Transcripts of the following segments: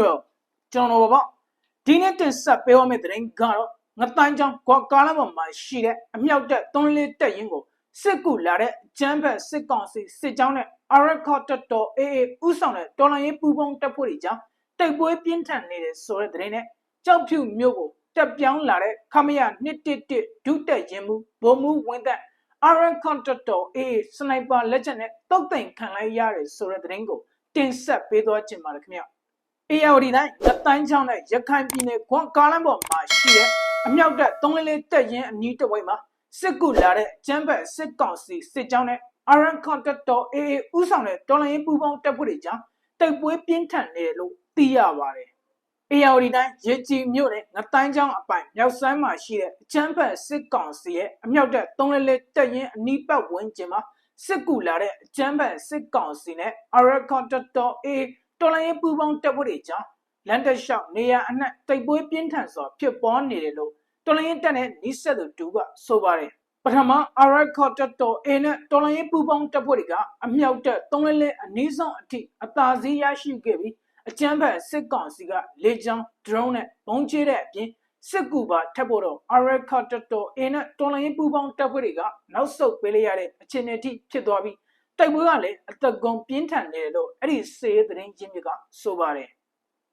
တော့ကျွန်တော်ပါဒီနေ့တင်ဆက်ပေးရမယ့်သတင်းကတော့ငတန်းချောင်းကွာကာလပေါ်မှာရှိတဲ့အမြောက်တက်သွန်းလေးတက်ရင်ကိုစစ်ကူလာတဲ့ဂျမ်ဘတ်စစ်ကောင်စီစစ်ကြောင်းနဲ့အရက်ခေါ်တက်တော်အေးအေးဥဆောင်တဲ့တော်လိုင်းရေးပူပေါင်းတပ်ဖွဲ့တွေကြောင့်တိုက်ပွဲပြင်းထန်နေတဲ့ဆိုတဲ့သတင်းနဲ့ကြောက်ဖြူမြို့ကိုတက်ပြောင်းလာတဲ့ခမရ111ဒုတက်ရင်မှုဗိုလ်မှူးဝင်းသက်အရက်ခေါ်တက်တော်အေးအေးစနိုက်ပါလက်ချက်နဲ့တုတ်သိမ်ခံလိုက်ရတယ်ဆိုတဲ့သတင်းကိုတင်ဆက်ပေးသွားချင်ပါတယ်ခင်ဗျာ ARD တိုင်းလက်တန်းချောင်းနဲ့ရခိုင်ပြည်နယ်ခွန်ကားလမ်းပေါ်မှာရှိတဲ့အမြောက်တပ်3လေးလေးတက်ရင်အနီးတစ်ဝိုက်မှာစစ်ကူလာတဲ့ကျမ်းဘတ်စစ်ကောင်စီစစ်ကြောင်းနဲ့ Iron Contactor AA ဥဆောင်တဲ့တော်လိုင်းရေးပူးပေါင်းတပ်ဖွဲ့တွေကြောင့်တိုက်ပွဲပြင်းထန်နေတယ်လို့သိရပါတယ်။ ARD တိုင်းရေကြီးမြို့နယ်ငတိုင်းချောင်းအပိုင်မြောက်ဆန်းမှာရှိတဲ့အကျန်းဖတ်စစ်ကောင်စီရဲ့အမြောက်တပ်3လေးလေးတက်ရင်အနီးပတ်ဝန်းကျင်မှာစစ်ကူလာတဲ့အကျန်းဖတ်စစ်ကောင်စီနဲ့ Iron Contactor AA တော်လိုင်းရေးပူးပေါင်းတပ်ဖွဲ့တွေကြောင့်လန်တက်လျှောက်နေရအနှံ့တိုက်ပွဲပြင်းထန်စွာဖြစ်ပွားနေတယ်လို့တော်လိုင်းရေးတပ်နဲ့နီးစပ်သူတူကဆိုပါတယ်ပထမအရက်ခေါ်တက်တော်အင်းနဲ့တော်လိုင်းရေးပူးပေါင်းတပ်ဖွဲ့တွေကအမြောက်တပ်သုံးလေးလေးအနည်းဆုံးအထိအသာစီးရရှိခဲ့ပြီးအကြမ်းဖက်စစ်ကောင်စီကလေကြောင်း drone နဲ့ဘုံကျဲတဲ့အပြင်စစ်ကူပါထပ်ဖို့တော့အရက်ခေါ်တက်တော်အင်းနဲ့တော်လိုင်းရေးပူးပေါင်းတပ်ဖွဲ့တွေကနောက်ဆုတ်ပေးလိုက်ရတဲ့အခြေအနေအထိဖြစ်သွားပြီး တိုက်ပွဲကလည်းအသက်ကုန်ပြင်းထန်နေတယ်လို့အဲ့ဒီစေရေးသတင်းချင်းတွေကဆိုပါတယ်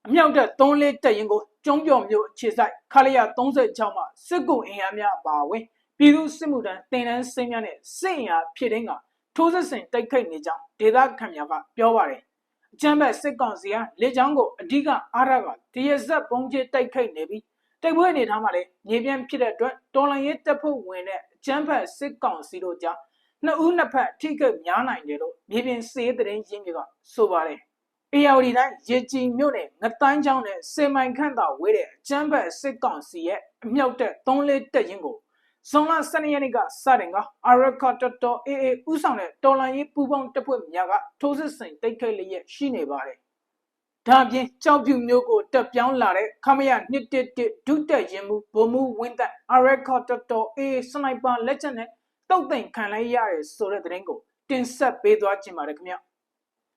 အမြောက်တပ်3လေးတက်ရင်ကိုကျုံးပြော်မျိုးအခြေဆိုင်ခါလရ36မှာစစ်ကူအင်အားများပါဝင်ပြည်သူစစ်မှုထမ်းတင်တန်းစင်းများနဲ့စစ်အင်အားဖြစ်တဲ့ကထိုးစစ်ဆင်တိုက်ခိုက်နေကြောင်းဒေသခံများကပြောပါတယ်အချမ်းဘက်စစ်ကောင်စီကလေကြောင်းကိုအဓိကအားရကတရဇက်ပုံကျတိုက်ခိုက်နေပြီးတိုက်ပွဲအနေထားမှာလည်းမြေပြန့်ဖြစ်တဲ့အတွက်တော်လန်ရေးတပ်ဖွဲ့ဝင်တဲ့အချမ်းဘက်စစ်ကောင်စီတို့ကြား နှစ်ဦးနှစ်ဖက်ထိခိုက်များနိုင်တယ်လို့မြေပြင်စေးသတင်းရင်းမြစ်ကဆိုပါတယ်။ ARD တိုင်းရေကြီးမြို့နယ်ငတိုင်းချောင်းနဲ့စေမိုင်ခန့်သာဝေးတဲ့အကျန်းဘက်စစ်ကောင်စီရဲ့အမြောက်တက်3လေးတက်ရင်ကိုဇွန်လ12ရက်နေ့ကစတင်ကအရက်ခတ်တော် AA ဥဆောင်တဲ့တော်လန်ရေးပူပေါင်းတပ်ဖွဲ့များကထိုးစစ်ဆင်တိုက်ခိုက်လျက်ရှိနေပါတယ်။ဒါအပြင်ကြောက်ဖြူမျိုးကိုတက်ပြောင်းလာတဲ့ခမရ111ဒုတက်ရင်မှုဗိုလ်မှူးဝင်းသက်အရက်ခတ်တော် AA စနိုက်ပါလက်ချက်နဲ့ တုတ်သိမ်ခံလိုက်ရတယ်ဆိုတဲ့သတင်းကိုတင်ဆက်ပေးသွားခြင်းပါတယ်ခင်ဗျ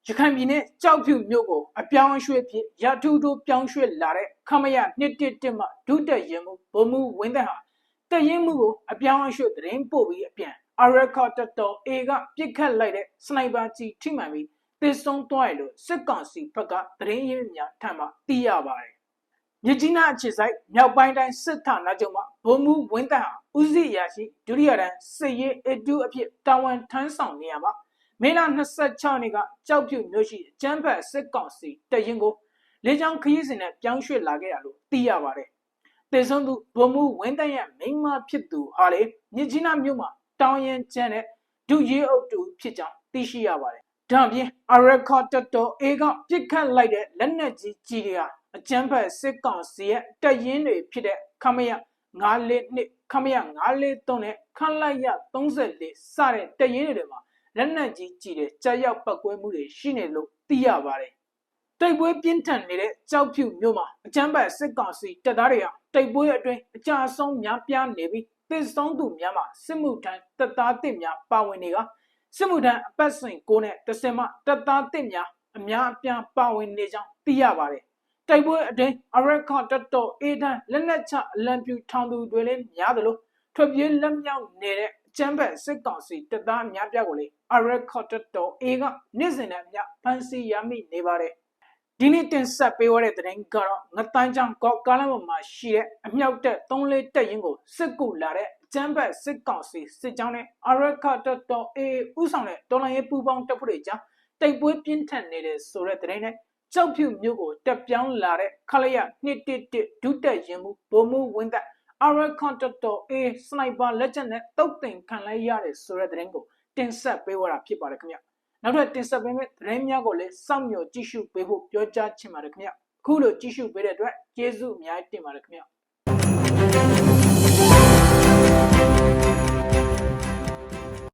ရခိုင်ပြည်နယ်ကြောက်ဖြူမြို့ကိုအပြောင်းအရွှေ့ဖြစ်ရထူးထူးပြောင်းရွှေ့လာတဲ့ခမရ111မှဒုတက်ရင်မှုဗိုလ်မှူးဝင်းသက်ဟာတရင်မှုကိုအပြောင်းအရွှေ့သတင်းပို့ပြီးအပြန်အရက်ခတ်တော် A ကပြစ်ခတ်လိုက်တဲ့စနိုက်ပါကြီးထိမှန်ပြီးတည်ဆုံသွားရလို့စစ်ကောင်စီဘက်ကသတင်းရင်းများထံမှသိရပါတယ် မြကြီးနားအခြေဆိုင်မြောက်ပိုင်းတိုင်းစစ်ဌာနချုပ်မှာဗိုလ်မှူးဝင်းသက်ဟာဦးစီးရာရှိဒုတိယတန်းစစ်ရေးအတူအဖြစ်တာဝန်ထမ်းဆောင်နေရမှာမေလ26နှစ်ကကြောက်ဖြူမြို့ရှိကျန်းဖတ်စစ်ကောင်စီတရင်ကိုလေကြောင်းခရီးစဉ်နဲ့ပြောင်းရွှေ့လာခဲ့တာလို့သိရပါတယ်။တေဆုံးသူဗိုလ်မှူးဝင်းသက်ရဲ့မိန်းမဖြစ်သူဟာလေမြကြီးနားမြို့မှာတောင်းရင်ကျန်းတဲ့ဒုရဲအုပ်တူဖြစ်ကြောင်းသိရှိရပါတယ်။ဒါ့အပြင်အရက်ခတ်တော်အေကပြစ်ခတ်လိုက်တဲ့လက်နက်ကြီးကြီးတွေဟာ အကျန်းဖတ်စစ်ကောင်စီရဲ့တပ်ရင်းတွေဖြစ်တဲ့ခမရ942ခမရ943နဲ့ခန့်လိုက်ရ34စတဲ့တပ်ရင်းတွေမှာလက်နက်ကြီးကြီးတဲ့ကြောက်ရောက်ပတ်ကွဲမှုတွေရှိနေလို့သိရပါတယ်။တိုက်ပွဲပြင်းထန်နေတဲ့ကြောက်ဖြူမြို့မှာအကျန်းဖတ်စစ်ကောင်စီတပ်သားတွေဟာတိုက်ပွဲအတွင်းအကြအဆုံးများပြားနေပြီးတစ်ဆုံးသူများမှာစစ်မှုထမ်းတပ်သားတစ်များပါဝင်နေကစစ်မှုထမ်းအပတ်စဉ်ကိုနဲ့တစ်စင်မှတပ်သားတစ်များအများအပြားပါဝင်နေကြောင်းသိရပါတယ်။ တိုက်ပွဲအတွင်းအရက်ခတ်တော်အေဒန်လက်နက်ချအလံပြူထောင်သူတွေလည်းများသလိုထွက်ပြေးလက်မြောက်နေတဲ့အကျန်းဖက်စစ်ကောင်စီတပ်သားများပြားကိုလေအရက်ခတ်တော်အေကနေ့စဉ်နဲ့အမျှဖမ်းဆီးရမိနေပါတယ်။ဒီနေ့တင်ဆက်ပေးရတဲ့သတင်းကတော့ငတန်းချောင်းကောက်ကားလမ်းပေါ်မှာရှိတဲ့အမြောက်တက်၃လေးတက်ရင်ကိုစစ်ကူလာတဲ့ကျန်းဘက်စစ်ကောင်စီစစ်ကြောင်းနဲ့အရက်ခတ်တော်အေဥဆောင်တဲ့တော်လိုင်းရေးပူပေါင်းတပ်ဖွဲ့တွေကြားတိုက်ပွဲပြင်းထန်နေတဲ့ဆိုတဲ့သတင်းနဲ့ ကြောက်ဖြူမြို့ကိုတက်ပြောင်းလာတဲ့ခလရ111ဒုတက်ရင်မှုဗိုလ်မှူးဝင်းသက်အရက်ကွန်တက်တော်အေစနိုက်ပါလက်ချက်နဲ့တုတ်တင်ခံလိုက်ရတယ်ဆိုတဲ့သတင်းကိုတင်ဆက်ပေးဝတာဖြစ်ပါတယ်ခင်ဗျနောက်ထပ်တင်ဆက်ပေးမယ့်သတင်းများကိုလည်းစောင့်မျှော်ကြည့်ရှုပေးဖို့ပြောကြားချင်ပါတယ်ခင်ဗျအခုလိုကြည့်ရှုပေးတဲ့အတွက်ကျေးဇူးအများကြီးတင်ပါတယ်ခင်ဗျ